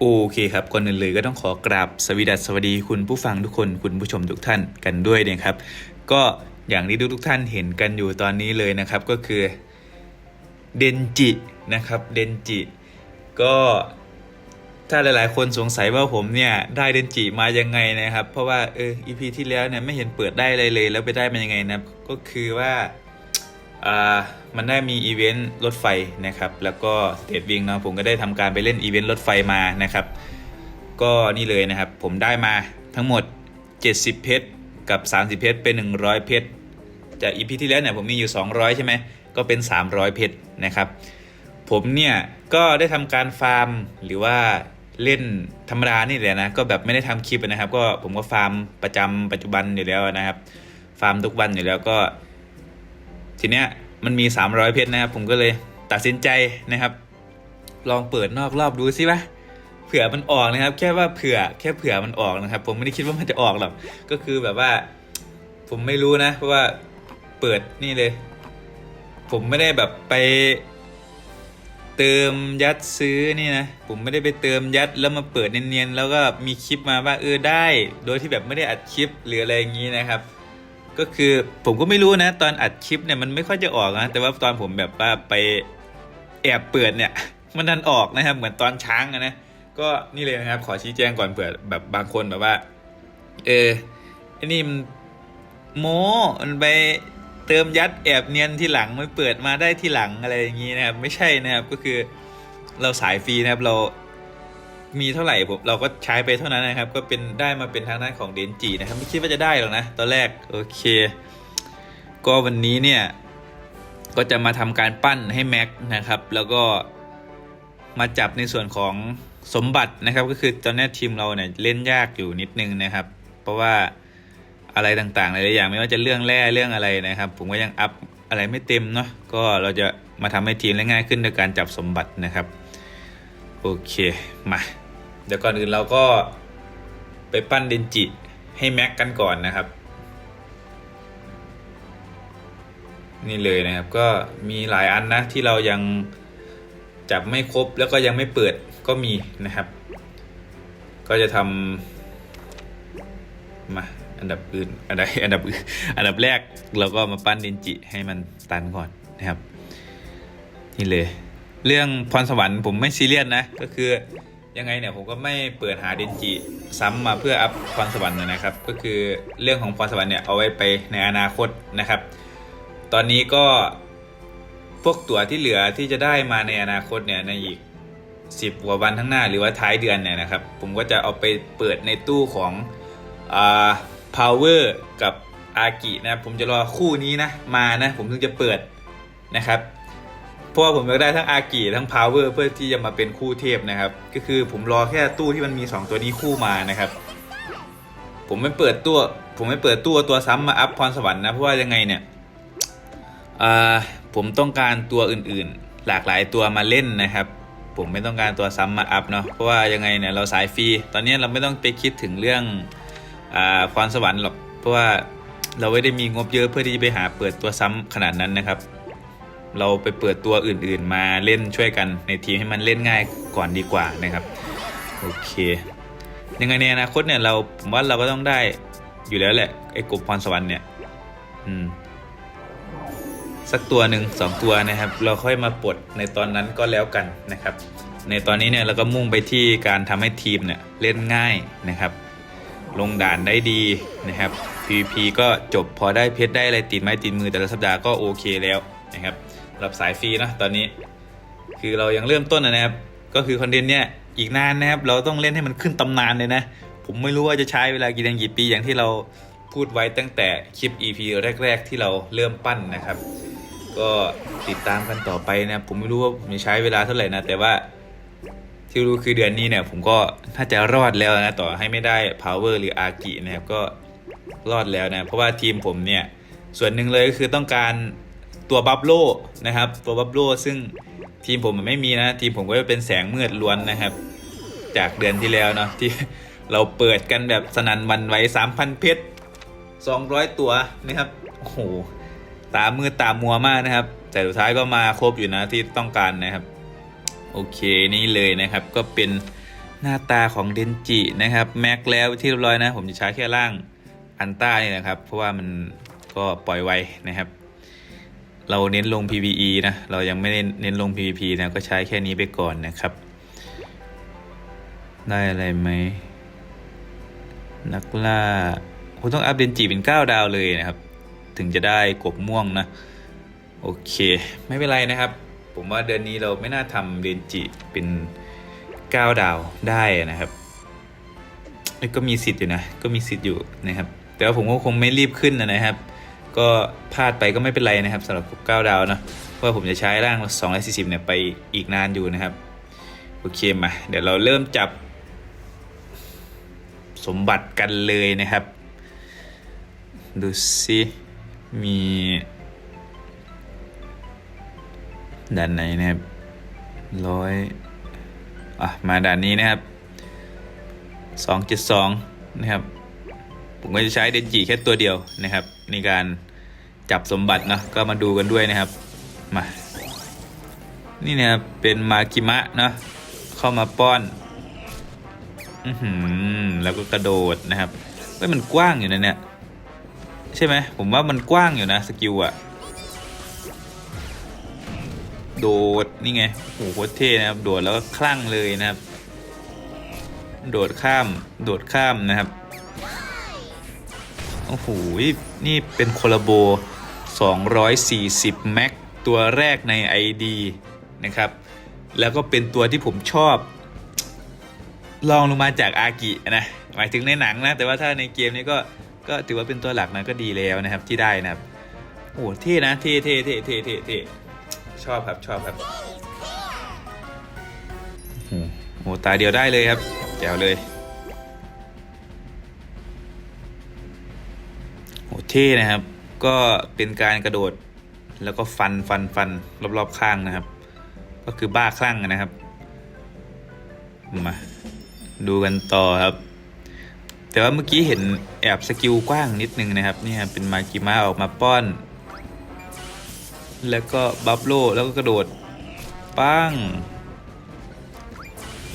โอเคครับก่อนอื่นเลยก็ต้องขอกราบสวีดัสสวัสดีคุณผู้ฟังทุกคนคุณผู้ชมทุกท่านกันด้วยนะครับ ก็อย่างที่ทุกๆท่านเห็นกันอยู่ตอนนี้เลยนะครับก็คือเดนจินะครับเดนจิก็ถ้าหลาย ๆ คนสงสัยว่าผมเนี่ยได้เดนจิมายังไงนะครับ เพราะว่าเอออีพีที่แล้วเนี่ยไม่เห็นเปิดได้อะไรเลย แล้วไปได้มันยังไงนะก็คือว่า มันได้มีอีเวนต์รถไฟนะครับ แล้วก็สเตทวิงเนาะผมก็ได้ทำการไปเล่นอีเวนต์รถไฟมานะครับ ก็นี่เลยนะครับ ผมได้มาทั้งหมด 70 เพชรกับ 30 เพชรเป็น 100 เพชรจากอีพีที่แล้วเนี่ยผมมีอยู่ 200 ใช่ไหมก็เป็น 300 เพชรนะครับ ผมเนี่ยก็ได้ทำการฟาร์มหรือว่าเล่นธรรมดานี่แหละนะก็แบบไม่ได้ทำคลิปนะครับ ก็ผมก็ฟาร์มประจำปัจจุบันอยู่แล้วนะครับ ฟาร์มทุกวันอยู่แล้วก็ ทีเนี้ยมันมี 300 เพชรนะครับผมก็เลยตัดสินใจนะครับ ลองเปิดนอกรอบดูสิวะเผื่อมันออกนะครับ แค่ว่าเผื่อแค่เผื่อมันออกนะครับ ผมไม่ได้คิดว่ามันจะออกหรอกก็คือแบบว่า ผมไม่รู้นะเพราะว่าเปิดนี่เลย ผมไม่ได้แบบไปเติมยัดซื้อนี่นะผมไม่ได้ไปเติมยัดแล้วมาเปิดเนียนๆแล้วก็มีคลิปมาว่าเออได้ โดยที่แบบไม่ได้อัดคลิปหรืออะไรอย่างนี้นะครับ ก็คือผมก็ไม่รู้นะ ตอนอัดคลิปเนี่ยมันไม่ค่อยจะออกนะแต่ว่าตอนผมแบบว่าไปแอบเปิดเนี่ย มันดันออกนะครับ เหมือนตอนช้างอะนะก็นี่เลยนะครับ ขอชี้แจงก่อนเผื่อแบบบางคนแบบว่า เออไอ้นี่มันโมมันไปเติมยัดแอบเนียนที่หลังไม่เปิดมาได้ที่หลังอะไรอย่างนี้นะครับ ไม่ใช่นะครับก็คือเราสายฟรีนะครับเรา มีเท่าไหร่ผมเราก็ใช้ไปเท่านั้นนะครับ ก็เป็นได้มาเป็นทางด้านของเดนจีนะครับ ไม่คิดว่าจะได้หรอกนะ ตอนแรก โอเค ก็วันนี้เนี่ย ก็จะมาทำการปั้นให้แม็กนะครับ แล้วก็มาจับในส่วนของสมบัตินะครับ ก็คือตอนนี้ทีมเราเนี่ยเล่นยากอยู่นิดนึงนะครับ เพราะว่าอะไรต่างๆหลายๆอย่างไม่ว่าจะเรื่องแร่เรื่องอะไรนะครับ ผมก็ยังอัพอะไรไม่เต็มเนาะก็เราจะมาทำให้ทีมเล่นง่ายขึ้นโดยการจับสมบัตินะครับ โอเค มา เดี๋ยวก่อนอื่นเราก็ไปปั้นเดนจิให้แม็กกันก่อนนะครับ นี่เลยนะครับก็มีหลายอันนะที่เรายังจับไม่ครบแล้วก็ยังไม่เปิดก็มีนะครับ ก็จะทำมาอันดับอื่นอันดับอันดับอันดับแรกเราก็มาปั้นเดนจิให้มันตันก่อนนะครับ นี่เลย เรื่องพรสวรรค์ผมไม่ซีเรียสนะ ก็คือ ยังไงเนี่ยผมก็ไม่เปิดหาเดนจิซ้ำมาเพื่ออัพพรสวรรค์นะครับ ก็คือเรื่องของพรสวรรค์เนี่ยเอาไว้ไปในอนาคตนะครับ ตอนนี้ก็พวกตั๋วที่เหลือที่จะได้มาในอนาคตเนี่ยในอีกสิบกว่าวันข้างหน้าหรือว่าท้ายเดือนเนี่ยนะครับ ผมก็จะเอาไปเปิดในตู้ของอ่า power กับอากินะผมจะรอคู่นี้นะมานะผมถึงจะเปิดนะครับ เพราะว่าผมอยากได้ทั้งอากิทั้ง power เพื่อที่จะมาเป็นคู่เทพนะครับ ก็คือผมรอแค่ตู้ที่มันมี 2 ตัวนี้คู่มานะครับ ผมไม่เปิดตัว ผมไม่เปิดตัวตัวซ้ำมาอัพพรสวรรค์นะเพราะว่ายังไงเนี่ยผมต้องการตัวอื่นๆ หลากหลายตัวมาเล่นนะครับ ผมไม่ต้องการตัวซ้ำมาอัพเนาะเพราะว่ายังไงเนี่ยเราสายฟรีตอนนี้เราไม่ต้องไปคิดถึงเรื่องพรสวรรค์หรอกเพราะว่าเราไม่ได้มีงบเยอะเพื่อที่จะไปหาเปิดตัวซ้ำขนาดนั้นนะครับ เราไปเปิดตัวอื่นๆมาเล่นช่วยกันในทีมให้มันเล่นง่ายก่อนดีกว่านะครับ โอเค ยังไงในอนาคตเนี่ยเราผมว่าเราก็ต้องได้อยู่แล้วแหละไอ้กบพรสวรรค์เนี่ยอืมสักตัวหนึ่งสองตัวนะครับ เราค่อยมาปลดในตอนนั้นก็แล้วกันนะครับ ในตอนนี้เนี่ยเราก็มุ่งไปที่การทำให้ทีมเนี่ยเล่นง่ายนะครับ ลงด่านได้ดีนะครับ PVP ก็จบพอได้เพชรได้อะไรติดไม้ติดมือแต่ละสัปดาห์ก็โอเคแล้วนะครับ รับสายฟรีนะตอนนี้ คือเรายังเริ่มต้นนะครับ ก็คือคอนเทนต์เนี่ยอีกนานนะครับ เราต้องเล่นให้มันขึ้นตำนานเลยนะ ผมไม่รู้ว่าจะใช้เวลากี่เดือนกี่ปีอย่างที่เราพูดไว้ตั้งแต่คลิป EP แรก ๆ ที่เราเริ่มปั้นนะครับ ก็ติดตามกันต่อไปนะผมไม่รู้ว่าผมจะใช้เวลาเท่าไหร่นะ แต่ว่าที่รู้คือเดือนนี้เนี่ย ผมก็ถ้าจะรอดแล้วนะต่อให้ไม่ได้ power หรืออากินะครับก็รอดแล้วนะ เพราะว่าทีมผมเนี่ย ส่วนหนึ่งเลยก็คือต้องการ ตัวบัฟโลนะครับ ตัวบัฟโลซึ่งทีมผมมันไม่มีนะ ทีมผมก็จะเป็นแสงมืดล้วนนะครับ จากเดือนที่แล้วเนาะที่เราเปิดกันแบบสนันวันไหว3,000 เพชร 200 ตัวนะครับโอ้โหตามมือตามมัวมากนะครับ แต่สุดท้ายก็มาครบอยู่นะที่ต้องการนะครับ โอเคนี่เลยนะครับก็เป็นหน้าตาของเดนจินะครับแม็กแล้วที่เรียบร้อยนะ ผมจะใช้แค่ร่างอันต้านี่นะครับ เพราะว่ามันก็ปล่อยไวนะครับ เราเน้นลง PVE นะ เรายังไม่ได้เน้นลง PVP นะ ก็ใช้แค่นี้ไปก่อนนะครับ ได้อะไรไหม นักล่าคุณต้องอัพเดนจิเป็น 9 ดาวเลยนะครับ ถึงจะได้กบม่วงนะ โอเค ไม่เป็นไรนะครับ ผมว่าเดือนนี้เราไม่น่าทำเดนจิเป็น 9 ดาวได้นะครับ ก็มีสิทธิ์อยู่นะ ก็มีสิทธิ์อยู่นะครับ แต่ว่าผมก็คงไม่รีบขึ้นนะนะครับ ก็พลาดไปก็ไม่เป็นไรนะครับสำหรับกบ9ดาวนะเพราะว่าผมจะใช้ร่าง 240 เนี่ยไปอีกนานอยู่นะครับ โอเคมาเดี๋ยวเราเริ่มจับสมบัติกันเลยนะครับ ดูสิมีด่านไหนนะครับร้อยอะมาด่านนี้นะครับสองจุดสองนะครับ ผมก็จะใช้เดนจิแค่ตัวเดียวนะครับ ในการ จับสมบัติเนาะก็มาดูกันด้วยนะครับมานี่นะครับเป็นมาคิมะเนาะเข้ามาป้อนอือหือแล้วก็กระโดดนะครับเฮ้ยมันกว้างอยู่นะเนี่ยใช่ไหมผมว่ามันกว้างอยู่นะสกิลอะโดดนี่ไงโอ้โหโคตรเท่นะครับ โดดแล้วก็คลั่งเลยนะครับ โดดข้าม โดดข้ามนะครับ โอ้โห นี่เป็นโคลาโบ 240แม็กตัวแรกใน ID นะครับ แล้วก็เป็นตัวที่ผมชอบลองลงมาจากอากินะ หมายถึงในหนังนะ แต่ว่าถ้าในเกมนี้ก็ก็ถือว่าเป็นตัวหลักนะก็ดีแล้วนะครับที่ได้นะครับ โอ้เท่นะเท่เท่เท่เท่เท่เท่ชอบครับชอบครับโอ้โหตาเดียวได้เลยครับแจ๋วเลยโอ้เท่นะครับ ก็เป็นการกระโดดแล้วก็ฟันฟันฟันรอบๆข้างนะครับ ก็คือบ้าคลั่งนะครับ มา ดูกันต่อครับ แต่ว่าเมื่อกี้เห็นแอบสกิลกว้างนิดนึงนะครับนี่เป็นมากิมาออกมาป้อน แล้วก็บัฟโลแล้วก็กระโดดปั้ง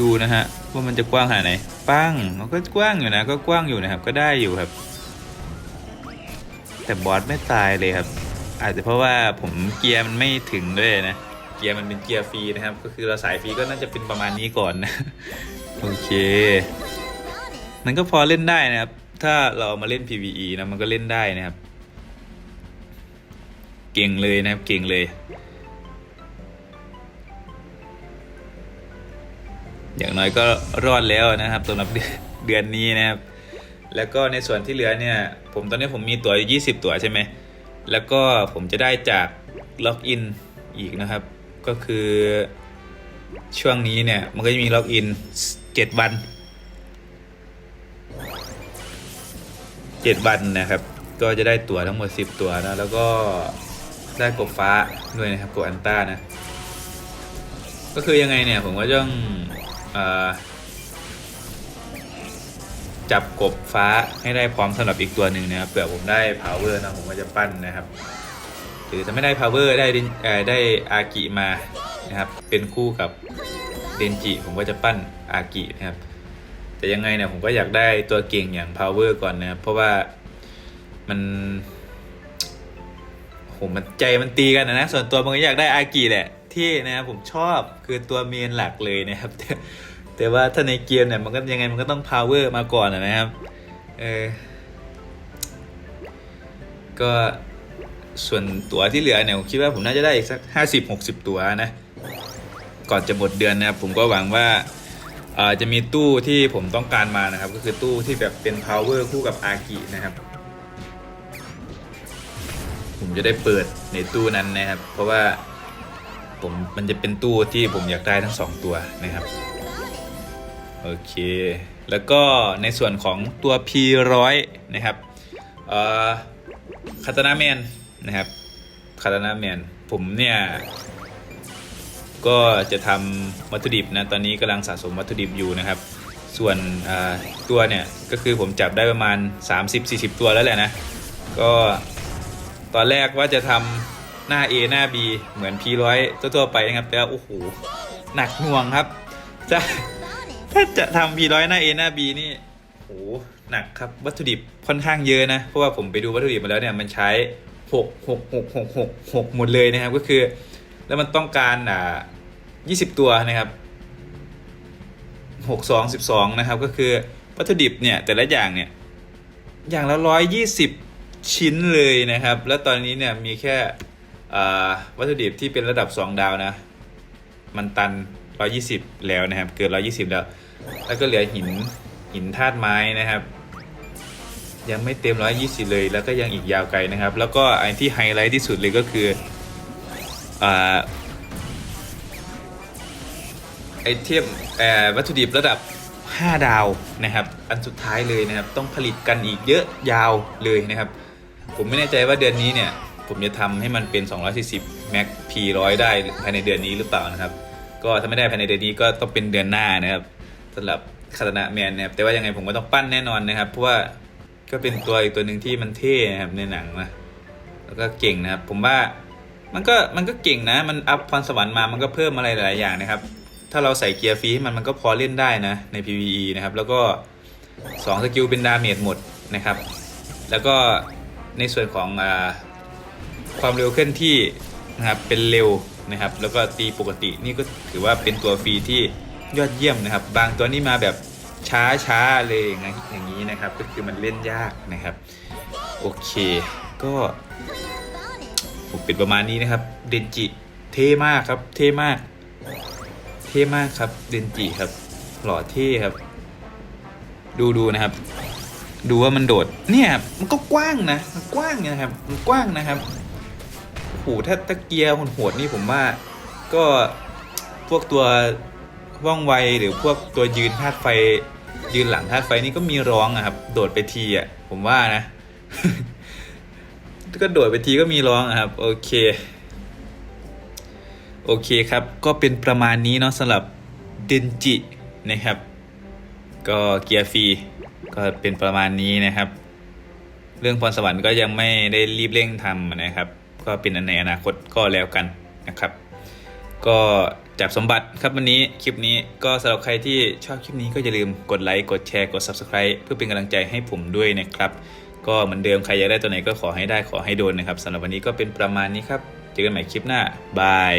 ดูนะฮะว่ามันจะกว้างขนาดไหนปั้งมันก็กว้างอยู่นะ ก็กว้างอยู่นะครับ ก็ได้อยู่ครับ แต่บอสไม่ตายเลยครับ อาจจะเพราะว่าผมเกียร์มันไม่ถึงด้วยนะ เกียร์มันเป็นเกียร์ฟรีนะครับ ก็คือเราสายฟรีก็น่าจะเป็นประมาณนี้ก่อนนะ โอเค มันก็พอเล่นได้นะครับ ถ้าเรามาเล่น PVE นะมันก็เล่นได้นะครับ เก่งเลยนะครับ เก่งเลยอย่างน้อยก็รอดแล้วนะครับสำหรับเดือนเดือนนี้นะครับ แล้วก็ในส่วนที่เหลือเนี่ย ผมตอนนี้ผมมีตั๋วอยู่20 ตั๋วใช่ไหม แล้วก็ผมจะได้จากล็อกอินอีกนะครับ ก็คือช่วงนี้เนี่ย มันก็จะมีล็อกอิน7วัน7วันนะครับ ก็จะได้ตั๋วทั้งหมด 10 ตั๋วนะ แล้วก็ได้กบฟ้าด้วยนะครับกบอันต้านะ ก็คือยังไงเนี่ย ผมก็ต้องอ จับกบฟ้าให้ได้พร้อมสำหรับอีกตัวหนึ่งนะครับเผื่อผมได้ power นะผมก็จะปั้นนะครับ หรือถ้าไม่ได้ power ได้ดินเอ่อได้อากิมานะครับ เป็นคู่กับเดนจิผมก็จะปั้นอากินะครับ แต่ยังไงเนี่ยผมก็อยากได้ตัวเก่งอย่าง power ก่อนนะครับเพราะว่ามันโหมันใจมันตีกันนะนะส่วนตัวมันก็อยากได้อากิแหละที่นะครับผมชอบคือตัวเมนหลักเลยนะครับ แต่ว่าถ้าในเกมเนี่ยมันก็ยังไงมันก็ต้อง power มาก่อนนะครับ เออ ก็ส่วนตั๋วที่เหลือเนี่ยผมคิดว่าผมน่าจะได้อีกสักห้าสิบหกสิบตั๋วนะ ก่อนจะหมดเดือนนะครับผมก็หวังว่าอ่อจะมีตู้ที่ผมต้องการมานะครับ ก็คือตู้ที่แบบเป็น power คู่กับอากินะครับ ผมจะได้เปิดในตู้นั้นนะครับ เพราะว่าผมมันจะเป็นตู้ที่ผมอยากได้ทั้งสองตัวนะครับ โอเค แล้วก็ในส่วนของตัว P100 นะครับคาตานาแมนนะครับคาตานาแมนผมเนี่ย ก็จะทำวัตถุดิบนะตอนนี้กำลังสะสมวัตถุดิบอยู่นะครับ ส่วนตัวเนี่ย ก็คือผมจับได้ประมาณ 30-40 ตัวแล้วแหละนะ ก็ตอนแรกว่าจะทำหน้า A หน้า B เหมือน P100 ทั่วๆไปนะครับ แต่ว่าโอ้โห หนักหน่วงครับจะ ถ้าจะทำ P ร้อยหน้า A หน้า B นี่โหหนักครับวัตถุดิบค่อนข้างเยอะนะ เพราะว่าผมไปดูวัตถุดิบมาแล้วเนี่ยมันใช้หกหกหกหกหกหกหมดเลยนะครับ ก็คือ แล้วมันต้องการอ่ายี่สิบตัวนะครับหกสองสิบสองนะครับ ก็คือวัตถุดิบเนี่ยแต่ละอย่างเนี่ยอย่างละร้อยยี่สิบชิ้นเลยนะครับ แล้วตอนนี้เนี่ยมีแค่วัตถุดิบที่เป็นระดับสองดาวนะ มันตัน 120แล้วนะครับ เกิน120แล้ว แล้วก็เหลือหินหินธาตุไม้นะครับ ยังไม่เต็ม120เลย แล้วก็ยังอีกยาวไกลนะครับ แล้วก็ไอ้ที่ไฮไลท์ที่สุดเลยก็คืออ่าไอเทมเอ่อวัตถุดิบระดับ 5 ดาวนะครับ อันสุดท้ายเลยนะครับ ต้องผลิตกันอีกเยอะยาวเลยนะครับ ผมไม่แน่ใจว่าเดือนนี้เนี่ย ผมจะทำให้มันเป็น 240 Mac P 100 ได้ภายในเดือนนี้หรือเปล่านะครับ ก็ถ้าไม่ได้ภายในเดือนนี้ก็ต้องเป็นเดือนหน้านะครับสำหรับคาตนะแมนนะครับแต่ว่ายังไงผมก็ต้องปั้นแน่นอนนะครับ เพราะว่าก็เป็นตัวอีกตัวหนึ่งที่มันเท่นะครับในหนังนะแล้วก็เก่งนะครับ ผมว่ามันก็มันก็เก่งนะ มันอัพพรสวรรค์มามันก็เพิ่มอะไรหลายอย่างนะครับ ถ้าเราใส่เกียร์ฟรีให้มันมันก็พอเล่นได้นะใน PVE นะครับ แล้วก็2สกิลเป็นดาเมจหมดนะครับ แล้วก็ในส่วนของอความเร็วเคลื่อนที่นะครับเป็นเร็ว นะครับแล้วก็ตีปกตินี่ก็ถือว่าเป็นตัวฟรีที่ยอดเยี่ยมนะครับ บางตัวนี่มาแบบช้าช้าเลยอย่างนี้นะครับ ก็คือมันเล่นยากนะครับ โอเคก็ผมปิดประมาณนี้นะครับ เดนจิเท่มากครับ เท่มาก เท่มากครับ เดนจิครับ หล่อเท่ครับ ดูดูนะครับ ดูว่ามันโดด เนี่ยมันก็กว้างนะ มันกว้างนะครับ มันกว้างนะครับ โอ้โหถ้าตะเกียร์โหดนี่ผมว่าก็พวกตัวว่องไวหรือพวกตัวยืนธาตุไฟ ยืนหลังธาตุไฟนี่ก็มีร้องอะครับ โดดไปทีอะผมว่านะ ก็โดดไปทีก็มีร้องอะครับ โอเค โอเคครับ ก็เป็นประมาณนี้เนาะสำหรับเดนจินะครับ ก็เกียร์ฟรีก็เป็นประมาณนี้นะครับ เรื่องพรสวรรค์ก็ยังไม่ได้รีบเร่งทำนะครับ ก็เป็นในอนาคตก็แล้วกันนะครับ ก็จับสมบัติครับวันนี้คลิปนี้ก็สำหรับใครที่ชอบคลิปนี้ก็อย่าลืมกดไลค์กดแชร์กด Subscribe เพื่อเป็นกำลังใจให้ผมด้วยนะครับ ก็เหมือนเดิมใครอยากได้ตัวไหนก็ขอให้ได้ขอให้โดนนะครับสำหรับวันนี้ก็เป็นประมาณนี้ครับ เจอกันใหม่คลิปหน้าบาย